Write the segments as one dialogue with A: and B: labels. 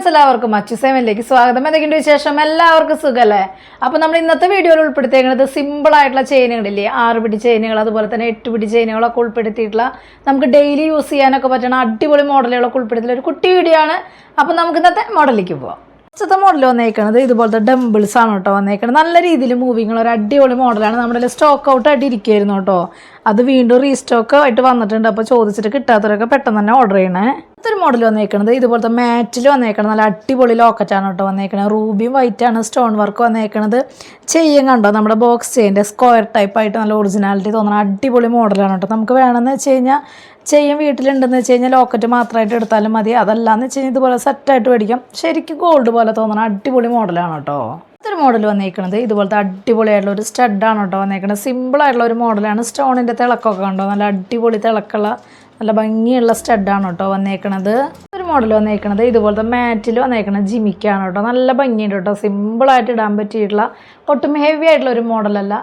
A: Friends എല്ലാവർക്കും അച്ചസേവയിലേക്ക് സ്വാഗതം. എന്തൊക്കെയുണ്ട് വിശേഷം? എല്ലാവർക്കും സുഖമല്ലേ അപ്പോൾ നമ്മൾ ഇന്നത്തെ വീഡിയോയിൽ ഉൾപ്പെടുത്തിയിരിക്കുന്നത് സിമ്പിൾ ആയിട്ടുള്ള ചെയിനുകളില്ലേ? ആറ് പിടി ചെയിനുകൾ അതുപോലെ തന്നെ എട്ട് പിടി ചെയിനുകളൊക്കെ ഉൾപ്പെടുത്തിയിട്ടുള്ള നമുക്ക് ഡെയിലി യൂസ് ചെയ്യാനൊക്കെ പറ്റുന്ന അടിപൊളി മോഡലുകളൊക്കെ ഉൾപ്പെടുത്തിയിട്ടുള്ള ഒരു കുട്ടി വീഡിയോ ആണ്. അപ്പോൾ നമുക്ക് ഇന്നത്തെ മോഡലിലേക്ക് പോവാം. ഫസ്റ്റത്തെ മോഡൽ വന്നേക്കണത് ഇതുപോലത്തെ ഡംബിൾസ് ആണ് കേട്ടോ വന്നേക്കണത്. നല്ല രീതിയിൽ മൂവിങ്ങുള്ള ഒരു അടിപൊളി മോഡലാണ് നമ്മുടെ സ്റ്റോക്ക് ഔട്ട് ആയിട്ട് ഇരിക്കുകയായിരുന്നു കേട്ടോ. അത് വീണ്ടും റീസ്റ്റോക്ക് ആയിട്ട് വന്നിട്ടുണ്ട്. അപ്പോൾ ചോദിച്ചിട്ട് കിട്ടാത്തവരൊക്കെ പെട്ടെന്ന് തന്നെ ഓർഡർ ചെയ്യണേ. അടുത്തൊരു മോഡൽ വന്നേക്കണത്. ഇതുപോലത്തെ മാറ്റിൽ വന്നേക്കണത്. നല്ല അടിപൊളി ലോക്കറ്റാണ് കേട്ടോ വന്നേക്കണത്. റൂബിയും വൈറ്റ് ആണ് സ്റ്റോൺ വർക്ക് വന്നേക്കണത്. ചെയ്യും കണ്ടോ? നമ്മുടെ ബോക്സ് ചെയിന്റെ സ്ക്വയർ ടൈപ്പ് ആയിട്ട് നല്ല ഒറിജിനാലിറ്റി തോന്നുന്ന അടിപൊളി മോഡലാണ് കേട്ടോ. നമുക്ക് വേണമെന്ന് വെച്ച് കഴിഞ്ഞാൽ ചെയ്യും വീട്ടിലുണ്ടെന്ന് വെച്ച് കഴിഞ്ഞാൽ ലോക്കറ്റ് മാത്രമായിട്ട് എടുത്താലും മതി. അതല്ലാന്ന് വെച്ച് കഴിഞ്ഞാൽ ഇതുപോലെ സെറ്റായിട്ട് മേടിക്കാം. ശരിക്കും ഗോൾഡ് പോലെ തോന്നണ അടിപൊളി മോഡലാണ് കേട്ടോ. ഇതൊരു മോഡൽ വന്നിരിക്കുന്നത് ഇതുപോലത്തെ അടിപൊളിയായിട്ടുള്ള ഒരു സ്റ്റഡാണ് കേട്ടോ സിമ്പിൾ സിമ്പിളായിട്ടുള്ള ഒരു മോഡലാണ് സ്റ്റോണിന്റെ തിളക്കമൊക്കെ കണ്ടോ? നല്ല അടിപൊളി തിളക്കുള്ള നല്ല ഭംഗിയുള്ള സ്റ്റഡാണ് കേട്ടോ വന്നേക്കണത്. ഒരു മോഡൽ വന്നേക്കണത്. ഇതുപോലത്തെ മാറ്റിൽ വന്നേക്കണ ജിമിക്കാണ് കേട്ടോ. നല്ല ഭംഗിയുണ്ട് കേട്ടോ. സിമ്പിളായിട്ട് ഇടാൻ പറ്റിയിട്ടുള്ള ഒട്ടും ഹെവി ആയിട്ടുള്ള ഒരു മോഡലല്ല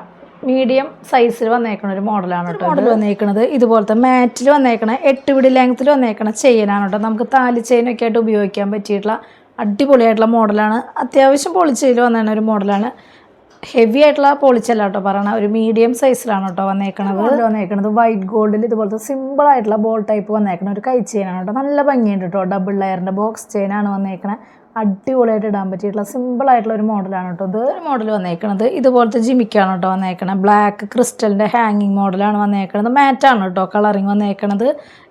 A: മീഡിയം സൈസിൽ വന്നേക്കണ ഒരു മോഡലാണ് കേട്ടോ മോഡൽ വന്നേക്കണത്. ഇതുപോലത്തെ മാറ്റിൽ വന്നേക്കണ എട്ട് പിടി ലെങ്ത്തിൽ വന്നേക്കണ ചെയിനാണ് കേട്ടോ. നമുക്ക് താലി ചെയിനൊക്കെ ആയിട്ട് ഉപയോഗിക്കാൻ പറ്റിയിട്ടുള്ള അടിപൊളിയായിട്ടുള്ള മോഡലാണ്. അത്യാവശ്യം പൊളിച്ചതിൽ വന്നതാണ് ഒരു മോഡലാണ്. ഹെവി ആയിട്ടുള്ള പൊളിച്ചല്ല കേട്ടോ പറയണ ഒരു മീഡിയം സൈസിലാണ് കേട്ടോ വന്നേക്കണത്. വന്നേക്കണത് വൈറ്റ് ഗോൾഡിൽ ഇതുപോലത്തെ സിമ്പിൾ ആയിട്ടുള്ള ബോൾ ടൈപ്പ് വന്നേക്കണ ഒരു കൈ ചെയിനാണ് കേട്ടോ. നല്ല ഭംഗിയുണ്ട് കേട്ടോ. ഡബിൾ ലെയറിന്റെ ബോക്സ് ചെയിനാണ് വന്നേക്കണത് അടിപൊളിയായിട്ട് ഇടാൻ പറ്റിയിട്ടുള്ള സിമ്പിൾ ആയിട്ടുള്ള ഒരു മോഡലാണ് കേട്ടോ. ഇത് ഒരു മോഡൽ വന്നേക്കണത്. ഇതുപോലത്തെ ജിമിക്കാണ് കേട്ടോ വന്നേക്കണത്. ബ്ലാക്ക് ക്രിസ്റ്റലിന്റെ ഹാങ്ങിങ് മോഡലാണ് വന്നേക്കണത്. മാറ്റാണ് കേട്ടോ കളറിങ് വന്നേക്കണത്.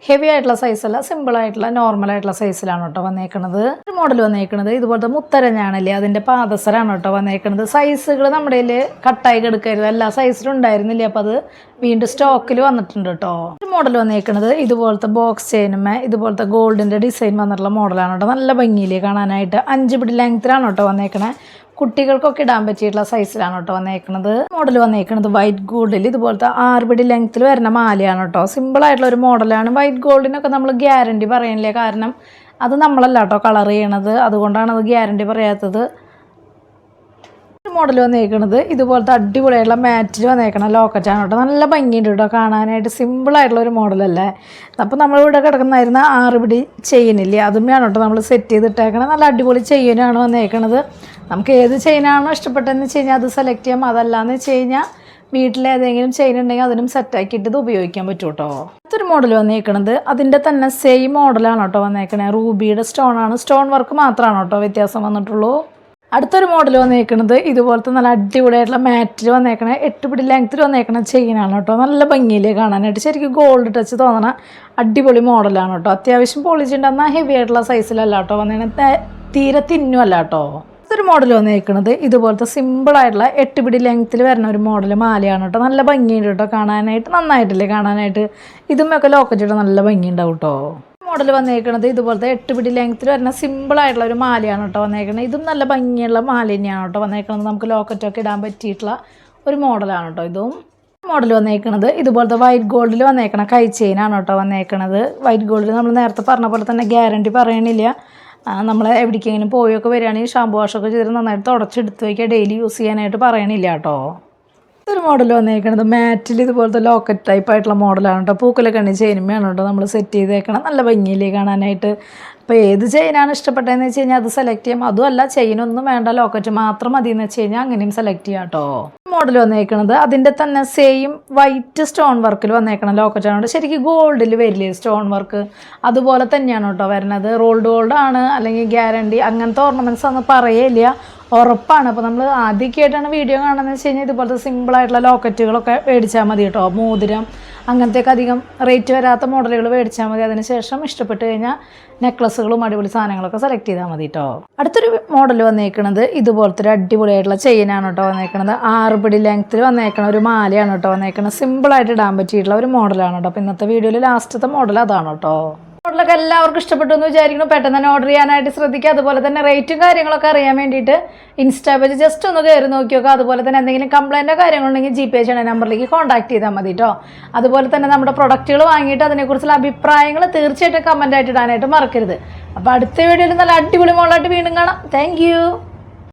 A: ഹെവി ആയിട്ടുള്ള സൈസല്ല നോർമൽ ആയിട്ടുള്ള സൈസിലാണ് കേട്ടോ വന്നേക്കണത്. ഒരു മോഡൽ വന്നേക്കണത്. ഇതുപോലത്തെ മുത്തരഞ്ഞാണല്ലേ അതിന്റെ പാദസരാണ് കേട്ടോ വന്നേക്കണത്. സൈസുകൾ നമ്മുടെ കയ്യിൽ കട്ടായി കിടക്കരുത്. എല്ലാ സൈസിലും ഉണ്ടായിരുന്നില്ല? അപ്പോൾ അത് വീണ്ടും സ്റ്റോക്കിൽ വന്നിട്ടുണ്ട് കേട്ടോ. മോഡൽ വന്നേക്കുന്നത് ഇതുപോലത്തെ ബോക്സ് ചെയിനുമേ ഇതുപോലത്തെ ഗോൾഡിന്റെ ഡിസൈൻ വന്നിട്ടുള്ള മോഡലാണ് കേട്ടോ. നല്ല ഭംഗിയിലേ കാണാനായിട്ട്. അഞ്ച് പിടി ലെങ്ത്തിലാണ് കേട്ടോ വന്നേക്കണേ. കുട്ടികൾക്കൊക്കെ ഇടാൻ പറ്റിയിട്ടുള്ള സൈസിലാണ് കേട്ടോ വന്നേക്കുന്നത് മോഡൽ വന്നേക്കുന്നത് വൈറ്റ് ഗോൾഡിൽ ഇതുപോലത്തെ ആറ് പിടി ലെങ്ത്തിൽ വരുന്ന മാലയാണ് കേട്ടോ. സിമ്പിൾ ആയിട്ടുള്ള ഒരു മോഡലാണ് വൈറ്റ് ഗോൾഡിനൊക്കെ നമ്മൾ ഗ്യാരണ്ടി പറയണില്ലേ? കാരണം അത് നമ്മളല്ല കേട്ടോ കളർ ചെയ്യണത്. അതുകൊണ്ടാണ് അത് ഗ്യാരണ്ടി പറയാത്തത്. മോഡൽ വന്നേക്കണത്. ഇതുപോലത്തെ അടിപൊളിയായിട്ടുള്ള മാറ്റിൽ വന്നേക്കണ ലോക്കറ്റാണ് കേട്ടോ നല്ല ഭംഗിയുണ്ട് കേട്ടോ കാണാനായിട്ട്. സിമ്പിളായിട്ടുള്ള ഒരു മോഡലല്ലേ അപ്പോൾ നമ്മളിവിടെ കിടക്കുന്നായിരുന്ന ആറ് പിടി ചെയിനില്ലേ അതുമ്മയാണ് കേട്ടോ നമ്മൾ സെറ്റ് ചെയ്തിട്ടേക്കണത്. നല്ല അടിപൊളി ചെയിനാണ് വന്നേക്കണത്. നമുക്ക് ഏത് ചെയിനാണോ ഇഷ്ടപ്പെട്ടതെന്ന് വെച്ച് കഴിഞ്ഞാൽ അത് സെലക്ട് ചെയ്യാം. അതല്ലാന്ന് വെച്ച് കഴിഞ്ഞാൽ വീട്ടിൽ ഏതെങ്കിലും ചെയിൻ ഉണ്ടെങ്കിൽ അതിനും സെറ്റാക്കിയിട്ട് ഇത് ഉപയോഗിക്കാൻ പറ്റും കേട്ടോ അടുത്തൊരു മോഡൽ വന്നേക്കണത്. അതിന്റെ തന്നെ സെയിം മോഡലാണ് കേട്ടോ വന്നേക്കണേ. റൂബിയുടെ സ്റ്റോൺ ആണ്. സ്റ്റോൺ വർക്ക് മാത്രമാണ് കേട്ടോ വ്യത്യാസം വന്നിട്ടുള്ളൂ? അടുത്തൊരു മോഡൽ വന്നേക്കുന്നത് ഇതുപോലത്തെ നല്ല അടിപൊളിയായിട്ടുള്ള മാറ്റിൽ വന്നേക്കണ. എട്ട് പിടി ലെങ്ത്തിൽ വന്നേക്കണ ചെയിനാണ് കേട്ടോ. നല്ല ഭംഗിയിലേ കാണാനായിട്ട് ശരിക്കും ഗോൾഡ് ടച്ച് തോന്നണ അടിപൊളി മോഡലാണ് കേട്ടോ. അത്യാവശ്യം പോളിച്ചിട്ടുണ്ട് എന്നാൽ ഹെവി ആയിട്ടുള്ള സൈസിലല്ല കേട്ടോ വന്നേക്കണ. തീരെ തിന്നുമല്ല കേട്ടോ. ഒരു മോഡൽ വന്നേക്കുന്നത് ഇതുപോലത്തെ സിമ്പിളായിട്ടുള്ള എട്ട് പിടി ലെങ്ത്തിൽ വരുന്ന ഒരു മോഡൽ മാലയാണ് കേട്ടോ. നല്ല ഭംഗിയുണ്ട് കേട്ടോ കാണാനായിട്ട്. നന്നായിട്ടില്ലേ കാണാനായിട്ട്? ഇതുമൊക്കെ ലോക്കറ്റ് നല്ല ഭംഗിയുണ്ടാവും കേട്ടോ. മോഡൽ വന്നേക്കണത് ഇതുപോലത്തെ എട്ട് പിടി ലെങ്ത്തിൽ വരുന്ന സിമ്പിൾ ആയിട്ടുള്ള ഒരു മാലയാണ് കേട്ടോ വന്നേക്കണത്. ഇതും നല്ല ഭംഗിയുള്ള മാല തന്നെയാണ് കേട്ടോ വന്നേക്കണത്. നമുക്ക് ലോക്കറ്റൊക്കെ ഇടാൻ പറ്റിയിട്ടുള്ള ഒരു മോഡലാണ് കേട്ടോ ഇതും. മോഡൽ വന്നേക്കണത് ഇതുപോലത്തെ വൈറ്റ് ഗോൾഡിൽ വന്നേക്കണ കൈ ചെയിനാണ് കേട്ടോ വന്നേക്കണത്. വൈറ്റ് ഗോൾഡിൽ നമ്മൾ നേരത്തെ പറഞ്ഞ പോലെ തന്നെ ഗ്യാരണ്ടി പറയണില്ല. നമ്മൾ എവിടേക്കെങ്കിലും പോയൊക്കെ വരികയാണെങ്കിൽ ഷാമ്പു വാഷൊക്കെ ചെയ്തിട്ട് നന്നായിട്ട് തുടച്ചെടുത്ത് വയ്ക്കുക ഡെയിലി യൂസ് ചെയ്യാനായിട്ട് പറയണില്ല കേട്ടോ. ഒരു മോഡൽ വന്നേക്കണത്. മാറ്റിൽ ഇതുപോലത്തെ ലോക്കറ്റ് ടൈപ്പ് ആയിട്ടുള്ള മോഡലാണ് കേട്ടോ പൂക്കലൊക്കെ കണ്ണി ചെയിനുമയാണ് കേട്ടോ നമ്മൾ സെറ്റ് ചെയ്തേക്കണം നല്ല ഭംഗിയിലേ കാണാനായിട്ട്. അപ്പോൾ ഏത് ചെയിനാണ് ഇഷ്ടപ്പെട്ടതെന്ന് വെച്ച് കഴിഞ്ഞാൽ അത് സെലക്ട് ചെയ്യാം. അതുമല്ല ചെയിനൊന്നും വേണ്ട ലോക്കറ്റ് മാത്രം മതി എന്ന് വെച്ച് കഴിഞ്ഞാൽ അങ്ങനെയും സെലക്ട് ചെയ്യാം കേട്ടോ മോഡൽ വന്നേക്കണത് അതിന്റെ തന്നെ സെയിം വൈറ്റ് സ്റ്റോൺ വർക്കിൽ വന്നേക്കണ ലോക്കറ്റാണ് ശരിക്കും ഗോൾഡിൽ വരില്ലേ സ്റ്റോൺ വർക്ക് അതുപോലെ തന്നെയാണ് കേട്ടോ വരുന്നത് റോൾഡ് ഗോൾഡ് ആണ് അല്ലെങ്കിൽ ഗ്യാരണ്ടി അങ്ങനത്തെ ഓർണമെന്റ്സ് ഒന്നും പറയില്ല ഉറപ്പാണ്. അപ്പോൾ നമ്മൾ ആദ്യമൊക്കെയായിട്ടാണ് വീഡിയോ കാണുന്നത് വെച്ച് കഴിഞ്ഞാൽ ഇതുപോലത്തെ സിമ്പിളായിട്ടുള്ള ലോക്കറ്റുകളൊക്കെ മേടിച്ചാൽ മതി കേട്ടോ. മോതിരം അങ്ങനത്തെയൊക്കെ അധികം റേറ്റ് വരാത്ത മോഡലുകൾ മേടിച്ചാൽ മതി. അതിനുശേഷം ഇഷ്ടപ്പെട്ട് കഴിഞ്ഞാൽ നെക്ലസ്സുകളും അടിപൊളി സാധനങ്ങളൊക്കെ സെലക്ട് ചെയ്താൽ മതി കേട്ടോ. അടുത്തൊരു മോഡൽ വന്നേക്കണത് ഇതുപോലത്തെ ഒരു അടിപൊളിയായിട്ടുള്ള ചെയിനാണ് കേട്ടോ വന്നേക്കണത്. ആറ് പിടി ലെങ്ത്തിൽ വന്നേക്കണ ഒരു മാലയാണ് കേട്ടോ വന്നേക്കണത്. സിമ്പിളായിട്ട് ഇടാൻ പറ്റിയിട്ടുള്ള ഒരു മോഡലാണ് കേട്ടോ. അപ്പോൾ ഇന്നത്തെ വീഡിയോയിൽ ലാസ്റ്റത്തെ മോഡൽ അതാണ് കേട്ടോ. മോഡലൊക്കെ എല്ലാവർക്കും ഇഷ്ടപ്പെട്ടു എന്ന് വിചാരിക്കുന്നു. പെട്ടെന്ന് തന്നെ ഓർഡർ ചെയ്യാനായിട്ട് ശ്രദ്ധിക്കുക. അതുപോലെ തന്നെ റേറ്റും കാര്യങ്ങളൊക്കെ അറിയാൻ വേണ്ടിയിട്ട് ഇൻസ്റ്റാ പേജ് ജസ്റ്റ് ഒന്ന് കയറി നോക്കി നോക്കുക അതുപോലെ തന്നെ എന്തെങ്കിലും കംപ്ലൈന്റോ കാര്യങ്ങളുണ്ടെങ്കിൽ ജി പേ ചെയ്യണ നമ്പറിലേക്ക് കോൺടാക്ട് ചെയ്താൽ മതി കേട്ടോ അതുപോലെ തന്നെ നമ്മുടെ പ്രൊഡക്റ്റുകൾ വാങ്ങിയിട്ട് അതിനെക്കുറിച്ചുള്ള അഭിപ്രായങ്ങൾ തീർച്ചയായിട്ടും കമന്റ് ആയിട്ട് ഇടാനായിട്ട് മറക്കരുത്. അപ്പോൾ അടുത്ത വീഡിയോയിൽ നല്ല അടിപൊളി മോളായിട്ട് വീണ്ടും കാണാം. താങ്ക്